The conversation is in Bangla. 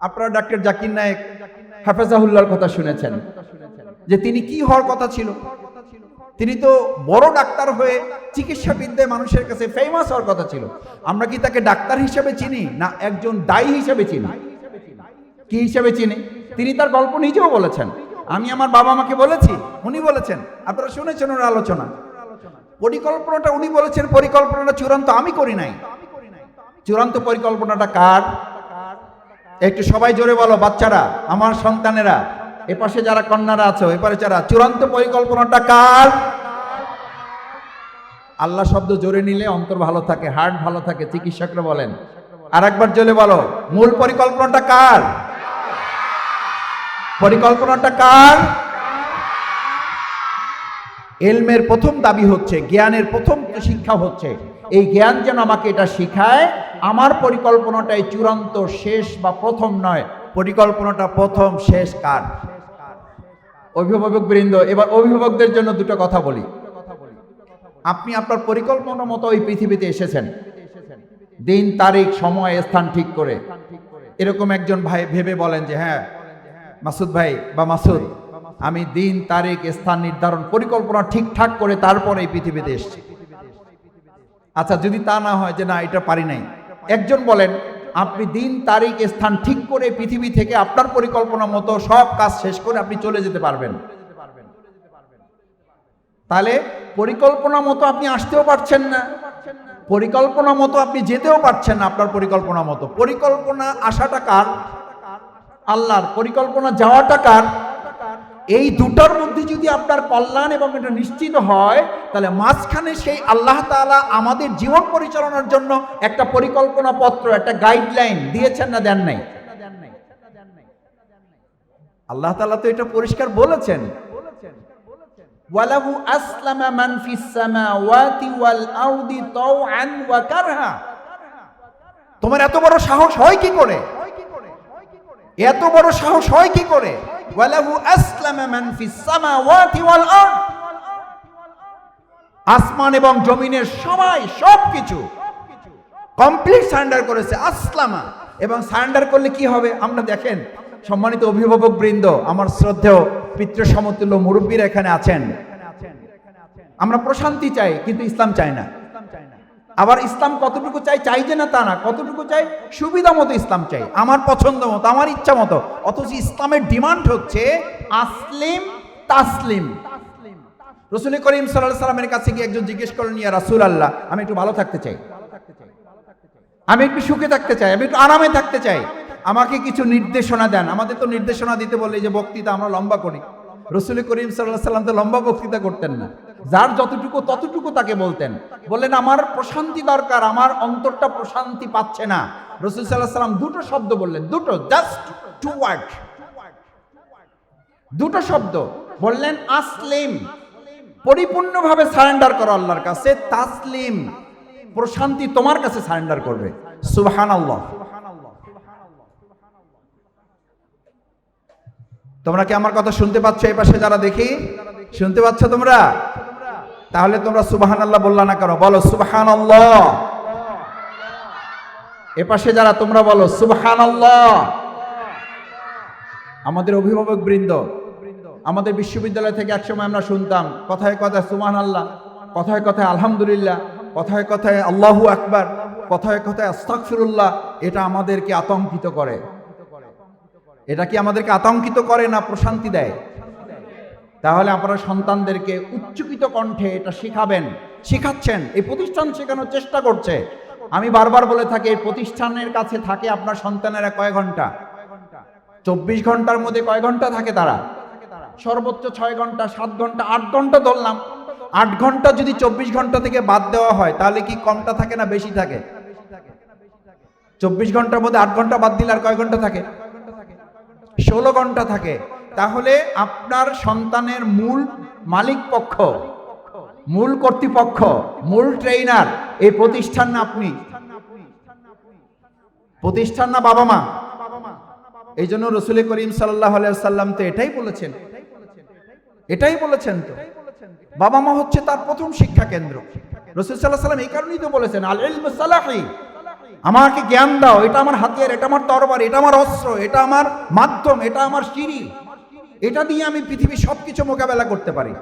আপনারা ডাক্তার জাকির নায়েক হাফেজাহুল্লাহর কথা শুনেছেন। যে তিনি কি হওয়ার কথা ছিল? তিনি তো বড় ডাক্তার হয়ে চিকিৎসাবিদ্যায় মানুষের কাছে ফেমাস হওয়ার কথা ছিল। আমরা কি তাকে ডাক্তার হিসেবে চিনি না একজন দায়ী হিসেবে চিনি? কি হিসেবে চিনি? তিনি তার গল্প নিজেও বলেছেন। আমি আমার বাবা মাকে বলেছি, উনি বলেছেন, আপনারা শুনেছেন ওর আলোচনা। পরিকল্পনাটা উনি বলেছেন, পরিকল্পনাটা চূড়ান্ত আমি করি নাই। চূড়ান্ত পরিকল্পনাটা কার? একটু সবাই জোরে বলো, বাচ্চারা, আমার সন্তানেরা এপাশে যারা কন্যারা আছো এপারে যারা, চূড়ান্ত পরিকল্পনাটা কার? আল্লাহ শব্দ জোরে নিলে অন্তর ভালো থাকে, হার্ট ভালো থাকে, চিকিৎসকরা বলেন। আর একবার জোরে বলো, মূল পরিকল্পনাটা কার? পরিকল্পনাটা কার? এলমের প্রথম দাবি হচ্ছে, জ্ঞানের প্রথম শিক্ষা হচ্ছে, এই জ্ঞান যেন আমাকে এটা শিখায় আমার পরিকল্পনাটাই চূড়ান্ত, শেষ বা প্রথম নয়। পরিকল্পনাটা প্রথম, শেষ কার? অভিভাবক বৃন্দ এবার অভিভাবকদের জন্য দুটো কথা বলি। আপনি আপনার পরিকল্পনা মতো ওই পৃথিবীতে এসেছেন। দিন, তারিখ, সময়, স্থান ঠিক করে। এরকম একজন ভাই ভেবে বলেন যে হ্যাঁ মাসুদ ভাই বা মাসুদ, আমি দিন, তারিখ, স্থান নির্ধারণ পরিকল্পনা ঠিকঠাক করে তারপরে এই পৃথিবীতে এসেছি। আচ্ছা যদি তা না হয় যে, না, এটা পারি নাই। একজন বলেন, আপনি দিন, তারিখ, স্থান ঠিক করে পৃথিবী থেকে আপনার পরিকল্পনা মতো সব কাজ শেষ করে আপনি চলে যেতে পারবেন। তাহলে পরিকল্পনা মতো আপনি আসতেও পারছেন না। পরিকল্পনা মতো আপনি যেতেও পারছেন না আপনার পরিকল্পনা মতো। পরিকল্পনা আসাটা কার? আল্লাহর। পরিকল্পনা যাওয়াটা কার? এই দুটার মধ্যে যদি আপনার কল্যাণ এবং এটা নিশ্চিত হয়, তাহলে মাঝখানে সেই আল্লাহ তাআলা আমাদের জীবন পরিচালনার জন্য একটা পরিকল্পনা পত্র, একটা গাইডলাইন দিয়েছেন না দেন নাই? আল্লাহ তালা তো এটা পরিষ্কার বলেছেন। ওয়াল তোমার এত বড় সাহস হয় কি করে? এত বড় সাহস হয় কি করে? মান আসমান এবং জমিনের সবাই সবকিছু কমপ্লিট সারেন্ডার করেছে, আসলামা। এবং সারেন্ডার করলে কি হবে? আমরা দেখেন, সম্মানিত অভিভাবক বৃন্দ, আমার শ্রদ্ধেয় পিতৃ সমতুল্য মুরব্বীরা এখানে আছেন। আমরা প্রশান্তি চাই, কিন্তু ইসলাম চাই না। আবার ইসলাম কতটুকু চাই চাই যে না তা না, কতটুকু চাই? সুবিধা মতো ইসলাম চাই, আমার পছন্দ মতো, আমার ইচ্ছা মতো। অথচ ইসলামের ডিমান্ড হচ্ছে আসলিম, তাসলিম। রসুল করিম সাল্লাহ সাল্লামের কাছে গিয়ে একজন জিজ্ঞেস করেন ইয়া রাসুল আল্লাহ আমি একটু ভালো থাকতে চাই। আমি একটু সুখে থাকতে চাই, আমি একটু আরামে থাকতে চাই। আমাকে কিছু নির্দেশনা দেন। আমাদের তো নির্দেশনা দিতে বলে যে বক্তৃতা আমরা লম্বা করি। রসুল করিম সাল্লাহ সাল্লাম তো লম্বা বক্তৃতা করতেন না। যার যতটুকু, ততটুকু তাকে বলতেন। বললেন, আমার প্রশান্তি দরকার, আমার অন্তরটা প্রশান্তি পাচ্ছে না। রসুল সাল্লাহ সাল্লাম দুটো শব্দ বললেন, দুটো জাস্ট টু ওয়ার্ড দুটো শব্দ বললেন, আসলিম, পরিপূর্ণভাবে সারেন্ডার করো আল্লাহর কাছে, তাসলিম, প্রশান্তি তোমার কাছে সারেন্ডার করবে। সুবহান আল্লাহ তোমরা কি আমার কথা শুনতে পাচ্ছ? এই পাশে যারা দেখি, শুনতে পাচ্ছ তোমরা? তাহলে তোমরা সুবাহান আল্লাহ বললা না কেন? বলো সুবাহান আল্লাহ এ পাশে যারা তোমরা বলো সুবাহান আল্লাহ আমাদের অভিভাবক বৃন্দ, আমাদের বিশ্ববিদ্যালয় থেকে একসময় আমরা শুনতাম, কথায় কথায় সুবাহান আল্লাহ কথায় কথায় আলহামদুলিল্লাহ, কথায় কথায় আল্লাহু আকবার, কথায় কথায় আস্তাকফিরুল্লাহ এটা আমাদেরকে আতঙ্কিত করে। এটা কি আমাদেরকে আতঙ্কিত করে না প্রশান্তি দেয়? তাহলে আপনারা সন্তানদেরকে উচ্চকিত কণ্ঠে এটা শেখাবেন, শেখাচ্ছেন, এই প্রতিষ্ঠান শেখানোর চেষ্টা করছে। আমি বারবার বলে থাকি, এই প্রতিষ্ঠানের কাছে থাকে আপনার সন্তানেরা কয় ঘণ্টা? চব্বিশ ঘণ্টার মধ্যে কয় ঘণ্টা থাকে তারা? সর্বোচ্চ ছয় ঘণ্টা, সাত ঘণ্টা, আট ঘণ্টা ধরলাম। আট ঘণ্টা যদি চব্বিশ ঘণ্টা থেকে বাদ দেওয়া হয়, তাহলে কি কমটা থাকে না বেশি থাকে? চব্বিশ ঘণ্টার মধ্যে আট ঘণ্টা বাদ দিলে আর কয় ঘণ্টা থাকে? ষোলো ঘণ্টা থাকে। তাহলে আপনার সন্তানের মূল মালিক পক্ষ, মূল কর্তৃপক্ষ, মূল ট্রেইনার এই প্রতিষ্ঠান না আপনি? প্রতিষ্ঠান না বাবা মা? এই জন্য রসুল করিম সাল্লাহ সাল্লাম তো এটাই বলেছেন। এটাই বলেছেন তো। বাবা মা হচ্ছে তার প্রথম শিক্ষা কেন্দ্র। রসুল সাল্লাহ সাল্লাম এই কারণেই তো বলেছেন আমাকে জ্ঞান দাও, এটা আমার হাতিয়ার, এটা আমার তরবার, এটা আমার অস্ত্র, এটা আমার মাধ্যম, এটা আমার সিঁড়ি। এটা দিয়ে আমি পৃথিবীর সব কিছু মোকাবেলা করতে পারি।